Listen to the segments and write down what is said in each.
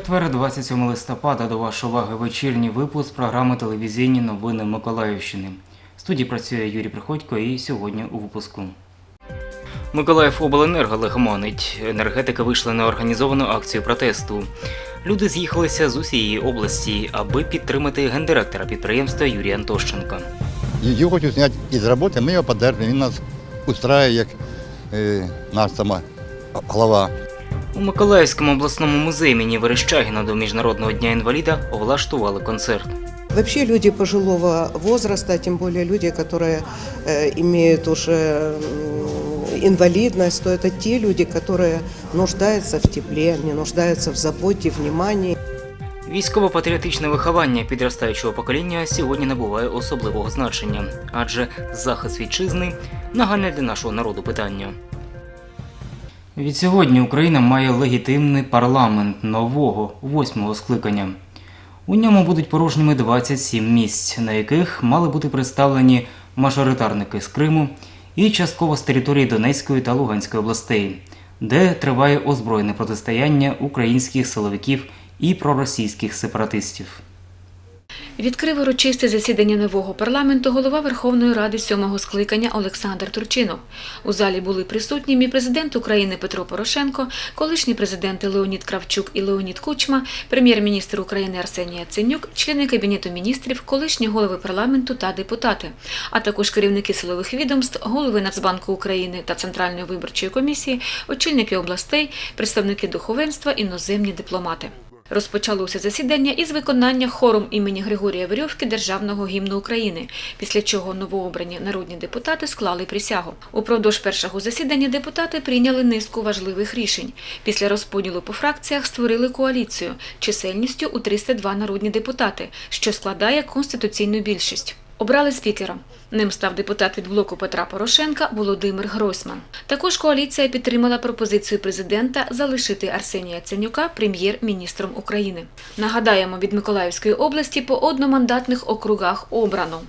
Четвер, 27 листопада, до вашої уваги вечірній випуск програми телевізійні новини Миколаївщини. В студії працює Юрій Приходько і сьогодні у випуску. Миколаїв обленерго лихоманить. Енергетики вийшли на організовану акцію протесту. Люди з'їхалися з усієї області, аби підтримати гендиректора підприємства Юрія Антощенка. Його хочуть зняти із роботи, ми його подержимо. Він нас устраює як е, наш сама голова. У Миколаївському обласному музеї імені Верещагіна до Міжнародного дня інваліда влаштували концерт. Вообще люди пожилого возраста, тем более люди, которые э, имеют уже м, инвалидность, то это те люди, которые нуждаются в тепле, не нуждаются в заботе, внимании. Військово-патріотичне виховання підростаючого покоління сьогодні набуває особливого значення, адже захист вітчизни нагальне для нашого народу питання. Відсьогодні Україна має легітимний парламент нового восьмого скликання. У ньому будуть порожніми 27 місць, на яких мали бути представлені мажоритарники з Криму і частково з території Донецької та Луганської областей, де триває озброєне протистояння українських силовиків і проросійських сепаратистів. Відкрив урочисте засідання нового парламенту голова Верховної Ради сьомого скликання Олександр Турчинов. У залі були присутні мій президент України Петро Порошенко, колишні президенти Леонід Кравчук і Леонід Кучма, прем'єр-міністр України Арсеній Яценюк, члени Кабінету міністрів, колишні голови парламенту та депутати, а також керівники силових відомств, голови Нацбанку України та Центральної виборчої комісії, очільники областей, представники духовенства, іноземні дипломати. Розпочалося засідання із виконання хором імені Григорія Верьовки Державного гімну України, після чого новообрані народні депутати склали присягу. Упродовж першого засідання депутати прийняли низку важливих рішень. Після розподілу по фракціях створили коаліцію чисельністю у 302 народні депутати, що складає конституційну більшість. Обрали спікера. Ним став депутат від блоку Петра Порошенка Володимир Гройсман. Також коаліція підтримала пропозицію президента залишити Арсенія Яценюка прем'єр-міністром України. Нагадаємо, від Миколаївської області по одномандатних округах обрано.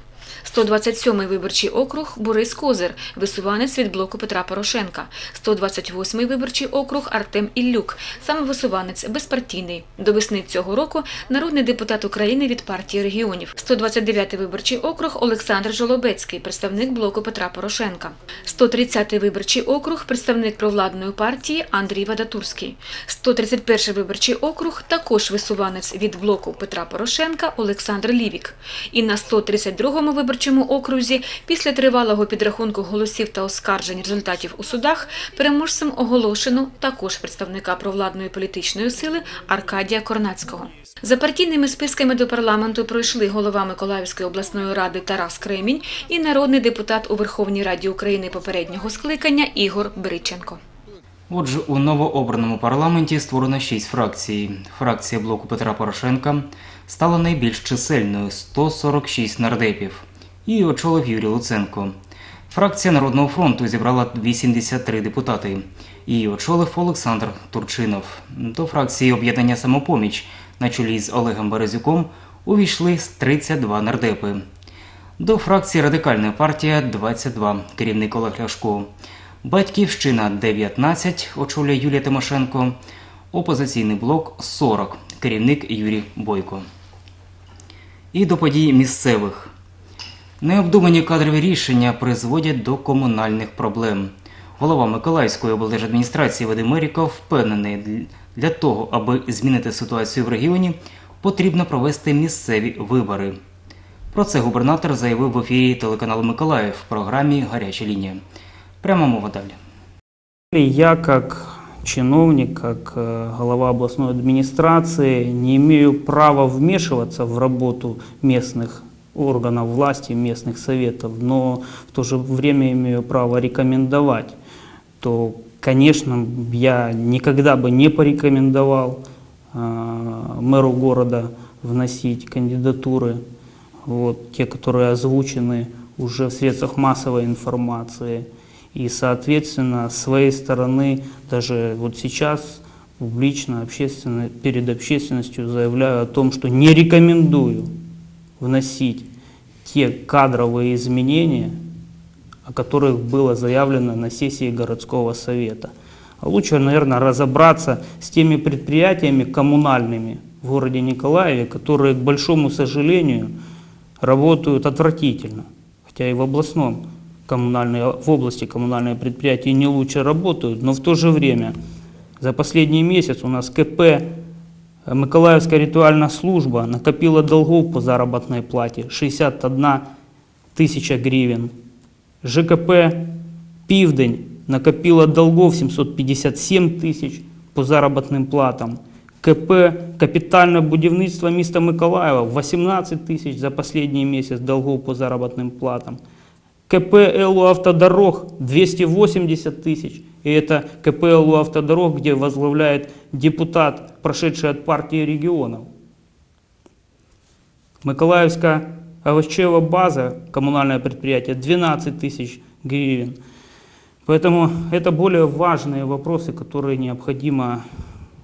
127-й виборчий округ Борис Козир, висуванець від блоку Петра Порошенка. 128-й виборчий округ Артем Іллюк, самовисуванець безпартійний. До весни цього року народний депутат України від партії регіонів. 129-й виборчий округ Олександр Жолобецький, представник блоку Петра Порошенка. 130-й виборчий округ представник провладної партії Андрій Вадатурський. 131-й виборчий округ також висуванець від блоку Петра Порошенка Олександр Лівік. І на 132-му виборчому окрузі після тривалого підрахунку голосів та оскаржень результатів у судах переможцем оголошено також представника провладної політичної сили Аркадія Корнацького. За партійними списками до парламенту пройшли голова Миколаївської обласної ради Тарас Кремінь і народний депутат у Верховній Раді України попереднього скликання Ігор Бриченко. Отже, у новообраному парламенті створено шість фракцій. Фракція блоку Петра Порошенка стала найбільш чисельною 146 нардепів. Її очолив Юрій Луценко. Фракція Народного фронту зібрала 83 депутати. Її очолив Олександр Турчинов. До фракції об'єднання самопоміч на чолі з Олегом Березюком увійшли 32 нардепи. До фракції Радикальна партія 22, керівник Олег Ляшко. Батьківщина 19, очолює Юлія Тимошенко. Опозиційний блок 40, керівник Юрій Бойко. І до подій місцевих. Необдумані кадрові рішення призводять до комунальних проблем. Голова Миколаївської облдержадміністрації Вадим Меріков впевнений, для того, аби змінити ситуацію в регіоні, потрібно провести місцеві вибори. Про це губернатор заявив в ефірі телеканалу Миколаїв в програмі Гаряча лінія. Прямо мова далі. Я как чиновник, как э, глава областной администрации не имею права вмешиваться в работу местных органов власти, местных советов, но в то же время имею право рекомендовать, то, конечно, я никогда бы не порекомендовал э, мэру города вносить кандидатуры, вот, те, которые озвучены уже в средствах массовой информации. И, соответственно, с своей стороны, даже вот сейчас публично, общественно, перед общественностью заявляю о том, что не рекомендую вносить те кадровые изменения, о которых было заявлено на сессии городского совета. А лучше, наверное, разобраться с теми предприятиями коммунальными в городе Николаеве, которые, к большому сожалению, работают отвратительно. Хотя и в областном коммунальные, в области коммунальные предприятия не лучше работают, но в то же время за последний месяц у нас КП Миколаївська ритуальна служба накопила долгов по заробітній платі 61 тисяча гривень. ЖКП Південь накопила долгов 757 тисяч по заробітним платам. КП Капітальне будівництво міста Миколаєва 18 тисяч за останній місяць долгов по заробітним платам. КП ЛУ «Автодорог» 280 тысяч. И это КП ЛУ «Автодорог», где возглавляет депутат, прошедший от партии регионов. Миколаевская овощевая база, коммунальное предприятие, 12 тысяч гривен. Поэтому это более важные вопросы, которые необходимо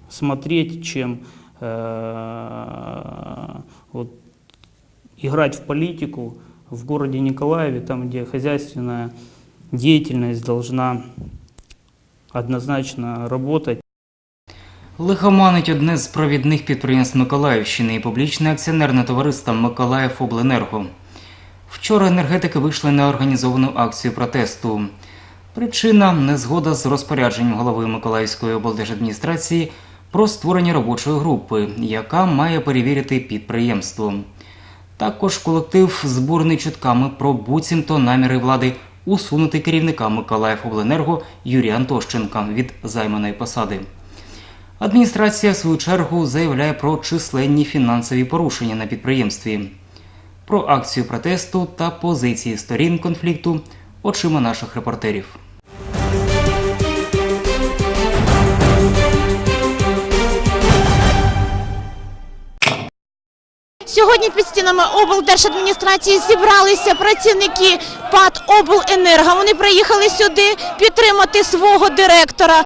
смотреть, чем э, вот, играть в политику в городе Николаеве, там, где хозяйственная деятельность должна однозначно работать. Лихоманить одне з провідних підприємств Миколаївщини і публічне акціонерне товариство Миколаївобленерго. Вчора енергетики вийшли на організовану акцію протесту. Причина незгода з розпорядженням голови Миколаївської облдержадміністрації про створення робочої групи, яка має перевірити підприємство. Також колектив збурний чутками про буцімто наміри влади усунути керівника Миколаївобленерго Юрія Антощенка від займаної посади. Адміністрація, в свою чергу, заявляє про численні фінансові порушення на підприємстві. Про акцію протесту та позиції сторін конфлікту очима наших репортерів. Сьогодні під стінами облдержадміністрації зібралися працівники ПАД «Обленерго». Вони приїхали сюди підтримати свого директора.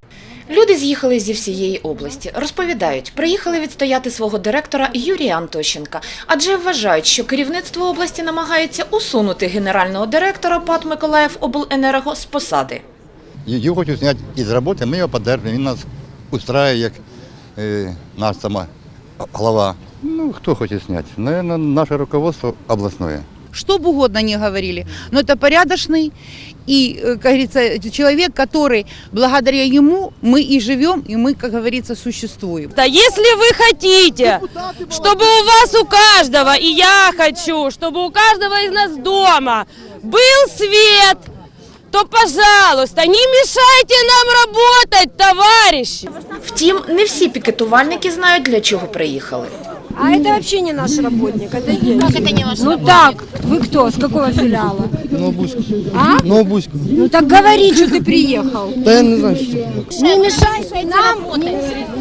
Люди з'їхали зі всієї області. Розповідають, приїхали відстояти свого директора Юрія Антощенка, адже вважають, що керівництво області намагається усунути генерального директора ПАТ Миколаїв Обленерго з посади. Його хочуть зняти із роботи, ми його підтримуємо. Він нас устраює як е, наш сама голова. Ну, хто хоче зняти? Наверное, наше руководство обласне. что бы угодно ни говорили, но это порядочный и, э, как говорится, человек, который благодаря ему мы и живем, и мы, как говорится, существуем. Да если вы хотите, чтобы у вас у каждого, и я хочу, чтобы у каждого из нас дома был свет, то, пожалуйста, не мешайте нам работать, товарищи. Втім, не всі пікетувальники знають, для чого приїхали. А это вообще не наш работник, это есть. Как это не ваш Ну так, вы кто, с какого филиала? А? Новобузьку. Ну так говори, что ты приехал. Та я не знаю, що це. Не мешай нам,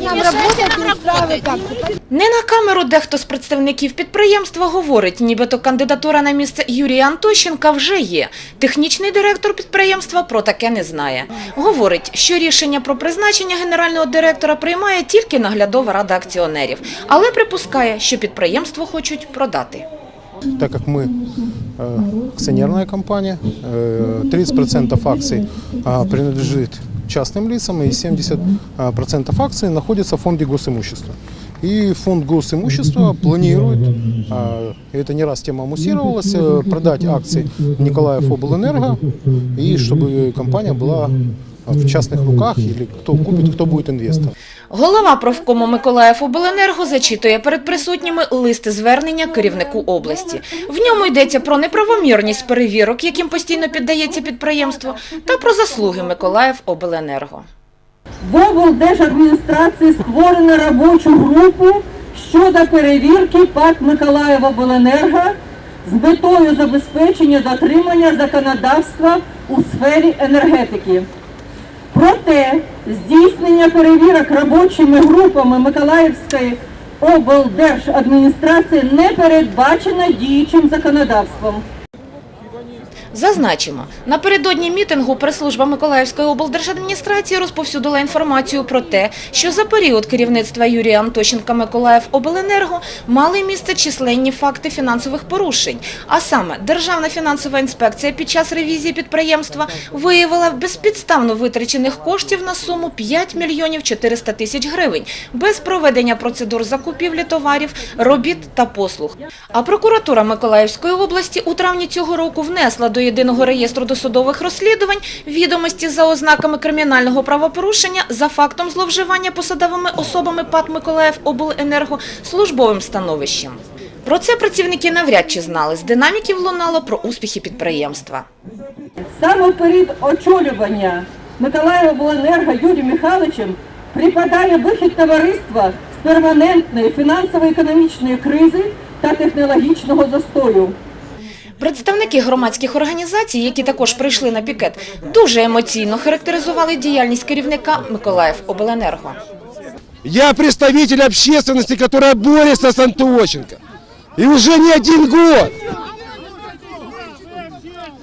нам работать и устраивать так. Не на камеру дехто з представників підприємства говорить, нібито кандидатура на місце Юрія Антощенка вже є. Технічний директор підприємства про таке не знає. Говорить, що рішення про призначення генерального директора приймає тільки наглядова рада акціонерів, але припускає, що підприємство хочуть продати. Так как мы э, акционерная компания, э, 30% акций э, принадлежит частным лицам и 70% акций находится в фонде госимущества. И фонд госимущества планирует, э, и это не раз тема муссировалась, э, продать акции Николаев Облэнерго, и чтобы компания была в частных руках, или кто купит, кто будет инвестором. Голова профкому Миколаїв Обленерго зачитує перед присутніми лист звернення керівнику області. В ньому йдеться про неправомірність перевірок, яким постійно піддається підприємство, та про заслуги Миколаїв Обленерго. В облдержадміністрації створено робочу групу щодо перевірки ПАК Миколаєва-Обленерго з метою забезпечення дотримання законодавства у сфері енергетики. Проте здійснення перевірок робочими групами Миколаївської облдержадміністрації не передбачено діючим законодавством. Зазначимо, напередодні мітингу прес-служба Миколаївської облдержадміністрації розповсюдила інформацію про те, що за період керівництва Юрія Антощенка Миколаїв Обленерго мали місце численні факти фінансових порушень. А саме Державна фінансова інспекція під час ревізії підприємства виявила безпідставно витрачених коштів на суму 5 мільйонів 400 тисяч гривень без проведення процедур закупівлі товарів, робіт та послуг. А прокуратура Миколаївської області у травні цього року внесла до єдиного реєстру досудових розслідувань відомості за ознаками кримінального правопорушення за фактом зловживання посадовими особами ПАТ Миколаїв обленерго службовим становищем. Про це працівники навряд чи знали. З динаміків лунало про успіхи підприємства. Саме в період очолювання Миколаївобленерго Юрієм Михайловичем припадає вихід товариства з перманентної фінансово-економічної кризи та технологічного застою. Представники громадських організацій, які також прийшли на пікет, дуже емоційно характеризували діяльність керівника Миколаїв Обленерго. Я представитель общественности, которая борется с Антощенко. И уже не один год.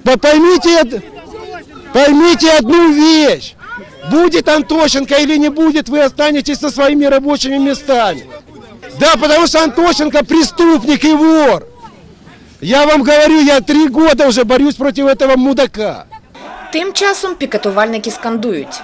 По- Поймите, поймите одну вещь. Будет Антощенко или не будет, вы останетесь со своими рабочими местами. Да, потому что Антощенко преступник и вор. Я вам говорю, я три года уже борюсь против этого мудака. Тим часом пікетувальники скандують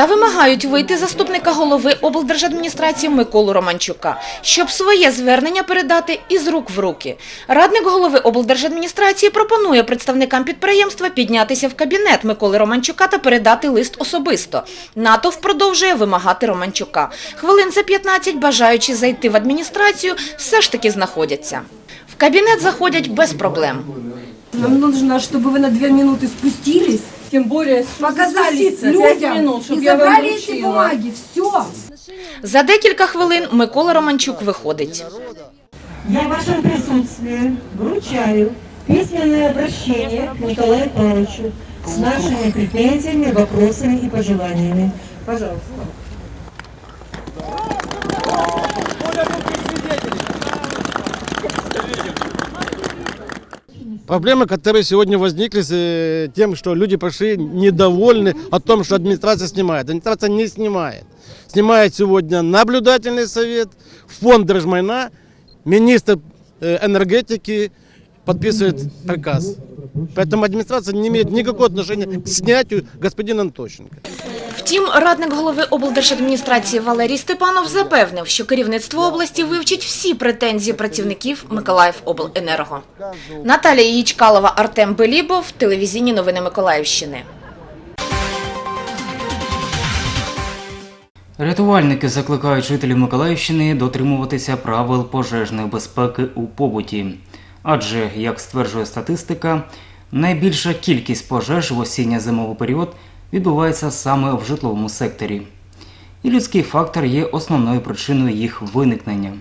Та вимагають вийти заступника голови облдержадміністрації Миколу Романчука, щоб своє звернення передати із рук в руки. Радник голови облдержадміністрації пропонує представникам підприємства піднятися в кабінет Миколи Романчука та передати лист особисто. Натовп продовжує вимагати Романчука. Хвилин за 15 бажаючи зайти в адміністрацію все ж таки знаходяться. В кабінет заходять без проблем. Нам нужно, чтобы вы на две минуты спустились, Тим більше показали людям щоб я вам забрали эти вручила. бумаги. Все. За декілька хвилин Микола Романчук виходить. Я в вашем присутствии вручаю письменное обращение к Николаю Павловичу с нашими претензиями, вопросами и пожеланиями. Пожалуйста. Проблемы, которые сегодня возникли с э, тем, что люди пошли недовольны о том, что администрация снимает. Администрация не снимает. Снимает сегодня наблюдательный совет, фонд Держмайна, министр э, энергетики подписывает приказ. Поэтому администрация не имеет никакого отношения к снятию господина Антощенко. Втім, радник голови облдержадміністрації Валерій Степанов запевнив, що керівництво області вивчить всі претензії працівників Миколаївобленерго. Наталія Їчкалова, Артем Белібов, телевізійні новини Миколаївщини. Рятувальники закликають жителів Миколаївщини дотримуватися правил пожежної безпеки у побуті. Адже, як стверджує статистика, найбільша кількість пожеж в осінньо-зимовий період відбувається саме в житловому секторі. І людський фактор є основною причиною їх виникнення.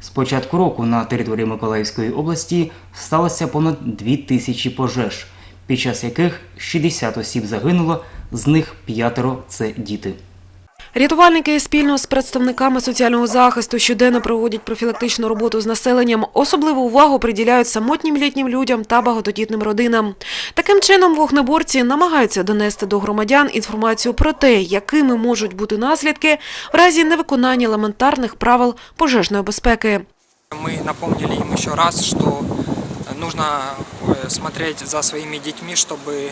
З початку року на території Миколаївської області сталося понад 2 тисячі пожеж, під час яких 60 осіб загинуло, з них п'ятеро це діти. Рятувальники спільно з представниками соціального захисту щоденно проводять профілактичну роботу з населенням. Особливу увагу приділяють самотнім літнім людям та багатодітним родинам. Таким чином, вогнеборці намагаються донести до громадян інформацію про те, якими можуть бути наслідки в разі невиконання елементарних правил пожежної безпеки. Мы напомнили им еще раз, что нужно э, смотреть за своими детьми, чтобы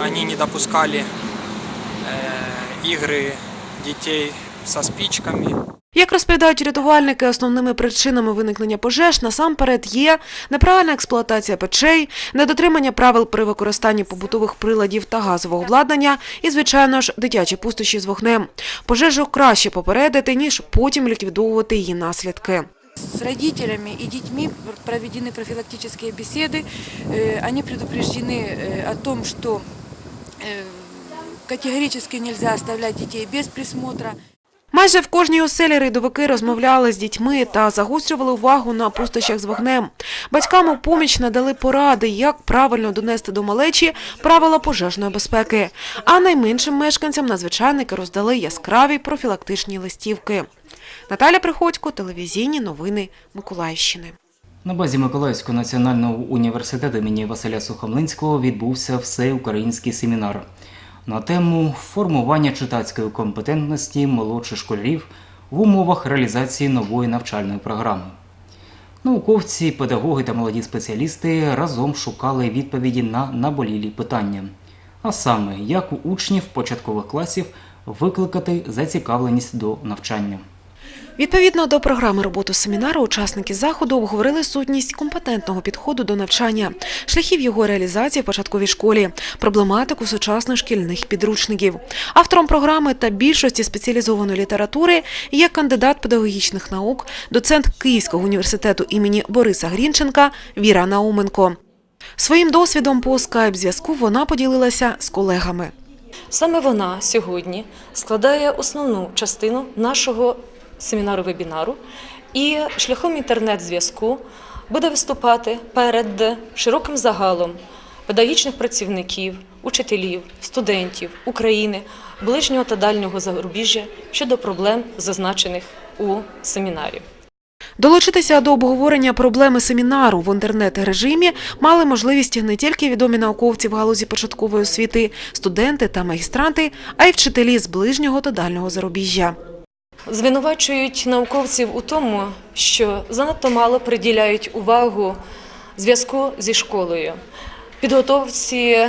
они не допускали э, игры детей со спичками. Як розповідають рятувальники, основними причинами виникнення пожеж насамперед є неправильна експлуатація печей, недотримання правил при використанні побутових приладів та газового обладнання і, звичайно ж, дитячі пустощі з вогнем. Пожежу краще попередити, ніж потім ліквідовувати її наслідки. С родителями и детьми проведены профилактические беседы. Э, Они предупреждены э, о том, что э, категорически нельзя оставлять детей без присмотра. Майже в кожній оселі рейдовики розмовляли з дітьми та загострювали увагу на пустощах з вогнем. Батькам у поміч надали поради, як правильно донести до малечі правила пожежної безпеки. А найменшим мешканцям надзвичайники роздали яскраві профілактичні листівки. Наталя Приходько, телевізійні новини Миколаївщини. На базі Миколаївського національного університету імені Василя Сухомлинського відбувся всеукраїнський семінар на тему формування читацької компетентності молодших школярів в умовах реалізації нової навчальної програми. Науковці, педагоги та молоді спеціалісти разом шукали відповіді на наболілі питання. А саме, як у учнів початкових класів викликати зацікавленість до навчання. Відповідно до програми роботи семінару, учасники заходу обговорили сутність компетентного підходу до навчання, шляхів його реалізації в початковій школі, проблематику сучасних шкільних підручників. Автором програми та більшості спеціалізованої літератури є кандидат педагогічних наук, доцент Київського університету імені Бориса Грінченка Віра Науменко. Своїм досвідом по скайп-зв'язку вона поділилася з колегами. Саме вона сьогодні складає основну частину нашого семінару-вебінару і шляхом інтернет-зв'язку буде виступати перед широким загалом педагогічних працівників, учителів, студентів України, ближнього та дальнього зарубіжжя щодо проблем, зазначених у семінарі. Долучитися до обговорення проблеми семінару в інтернет-режимі мали можливість не тільки відомі науковці в галузі початкової освіти, студенти та магістранти, а й вчителі з ближнього та дальнього зарубіжжя. Звинувачують науковців у тому, що занадто мало приділяють увагу зв'язку зі школою, підготовці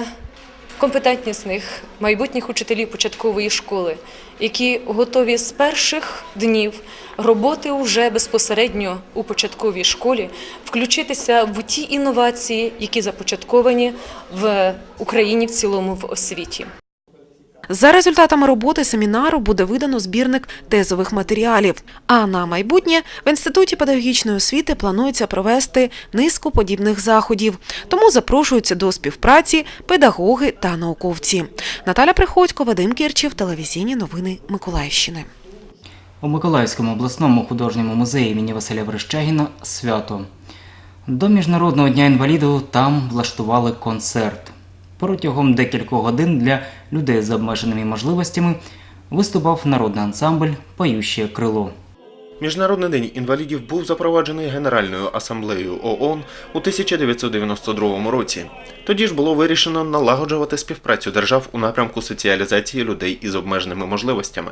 компетентнісних майбутніх учителів початкової школи, які готові з перших днів роботи вже безпосередньо у початковій школі включитися в ті інновації, які започатковані в Україні в цілому в освіті. За результатами роботи семінару буде видано збірник тезових матеріалів. А на майбутнє в інституті педагогічної освіти планується провести низку подібних заходів. Тому запрошуються до співпраці педагоги та науковці. Наталя Приходько, Вадим Кірчів, телевізійні новини Миколаївщини. У Миколаївському обласному художньому музеї імені Василя Верещагіна свято. До Міжнародного дня інвалідів там влаштували концерт. Протягом декількох годин для людей з обмеженими можливостями виступав народний ансамбль Пающее крило. Міжнародний день інвалідів був запроваджений Генеральною асамблеєю ООН у 1992 році. Тоді ж було вирішено налагоджувати співпрацю держав у напрямку соціалізації людей із обмеженими можливостями.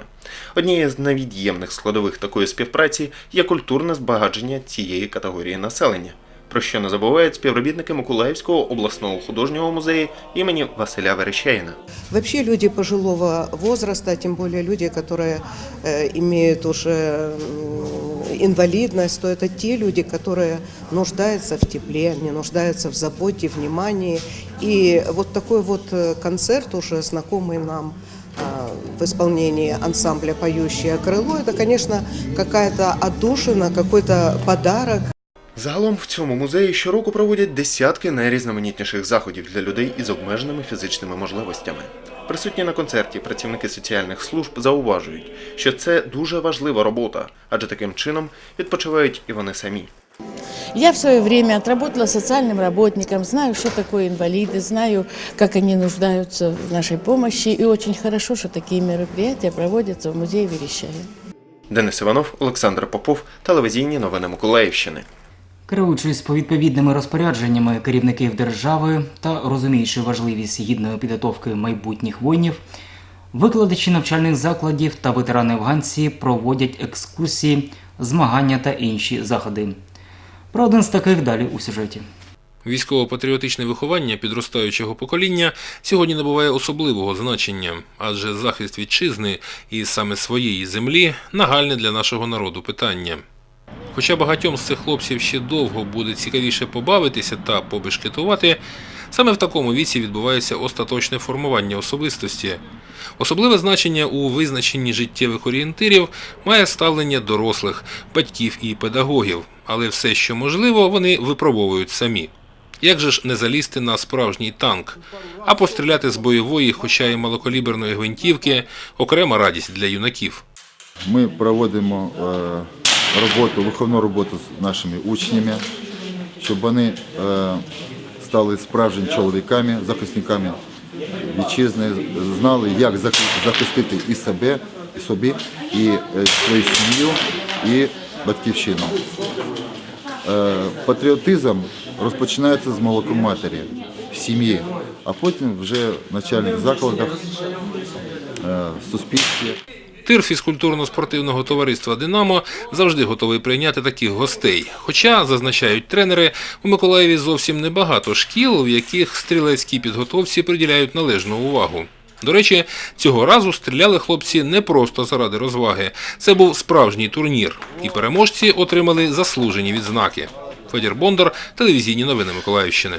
Однією з невід'ємних складових такої співпраці є культурне збагачення цієї категорії населення Про що не забувають співробітники Миколаївського обласного художнього музею імені Василя Верещаїна. Вообще люди пожилого возраста, тем более люди, которые э, имеют уже м, инвалидность, то это те люди, которые нуждаются в тепле, не нуждаются в заботе, внимании. И вот такой вот э, концерт, уже знакомый нам а, в исполнении ансамбля «Поющее крыло», это, конечно, какая-то отдушина, какой-то подарок. Загалом в цьому музеї щороку проводять десятки найрізноманітніших заходів для людей із обмеженими фізичними можливостями. Присутні на концерті працівники соціальних служб зауважують, що це дуже важлива робота, адже таким чином відпочивають і вони самі. Я в свое время отработала социальным работником, знаю, что такое инвалиды, знаю, как они нуждаются в нашей помощи. И очень хорошо, что такие мероприятия проводятся в музее Верещагина. Денис Іванов, Олександр Попов, телевізійні новини Миколаївщини. Керуючись по відповідними розпорядженнями керівників держави та розуміючи важливість гідної підготовки майбутніх воїнів, викладачі навчальних закладів та ветерани афганці проводять екскурсії, змагання та інші заходи. Про один з таких далі у сюжеті. Військово-патріотичне виховання підростаючого покоління сьогодні набуває особливого значення, адже захист вітчизни і саме своєї землі нагальне для нашого народу питання. Хоча багатьом з цих хлопців ще довго буде цікавіше побавитися та побешкетувати, саме в такому віці відбувається остаточне формування особистості. Особливе значення у визначенні життєвих орієнтирів має ставлення дорослих, батьків і педагогів, але все, що можливо, вони випробовують самі. Як же ж не залізти на справжній танк, а постріляти з бойової, хоча й малокаліберної гвинтівки окрема радість для юнаків. Ми проводимо е, роботу, виховну роботу з нашими учнями, щоб вони е, стали справжніми чоловіками, захисниками вітчизни, знали, як захистити і себе, і собі, і е, свою сім'ю, і батьківщину. е, патріотизм розпочинається з молоком матері в сім'ї, а потім вже в начальних закладах, в суспільстві. Тир фізкультурно-спортивного товариства Динамо завжди готовий прийняти таких гостей. Хоча, зазначають тренери, у Миколаєві зовсім небагато шкіл, в яких стрілецькій підготовці приділяють належну увагу. До речі, цього разу стріляли хлопці не просто заради розваги. Це був справжній турнір, і переможці отримали заслужені відзнаки. Федір Бондар, телевізійні новини Миколаївщини.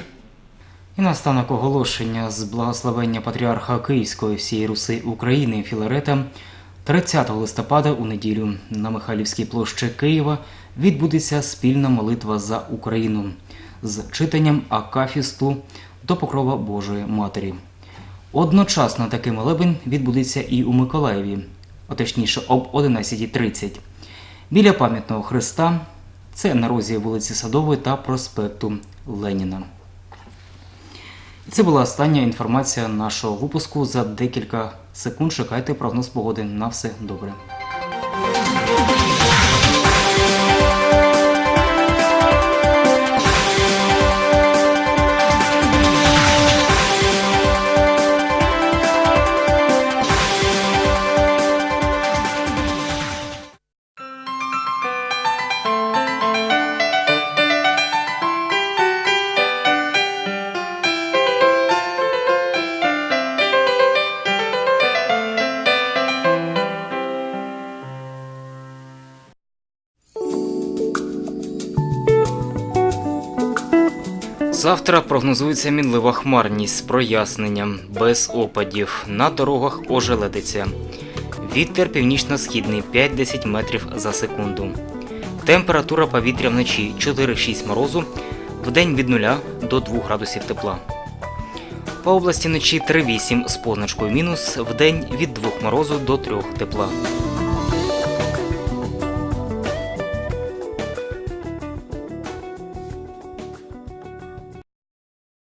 І наостанок оголошення з благословення патріарха Київської всієї Руси України Філарета 30 листопада у неділю на Михайлівській площі Києва відбудеться спільна молитва за Україну з читанням Акафісту до покрова Божої Матері. Одночасно такий молебень відбудеться і у Миколаєві, а точніше об 11.30. Біля пам'ятного Христа це на розі вулиці Садової та проспекту Леніна. Це була остання інформація нашого випуску. За декілька секунд шукайте прогноз погоди. На все добре. Завтра прогнозується мінлива хмарність з проясненням, без опадів. На дорогах ожеледиться. Вітер північно-східний 5-10 метрів за секунду. Температура повітря вночі 4-6 морозу, вдень від 0 до 2 градусів тепла. По області вночі 3-8 з позначкою мінус, вдень від 2 морозу до 3 тепла.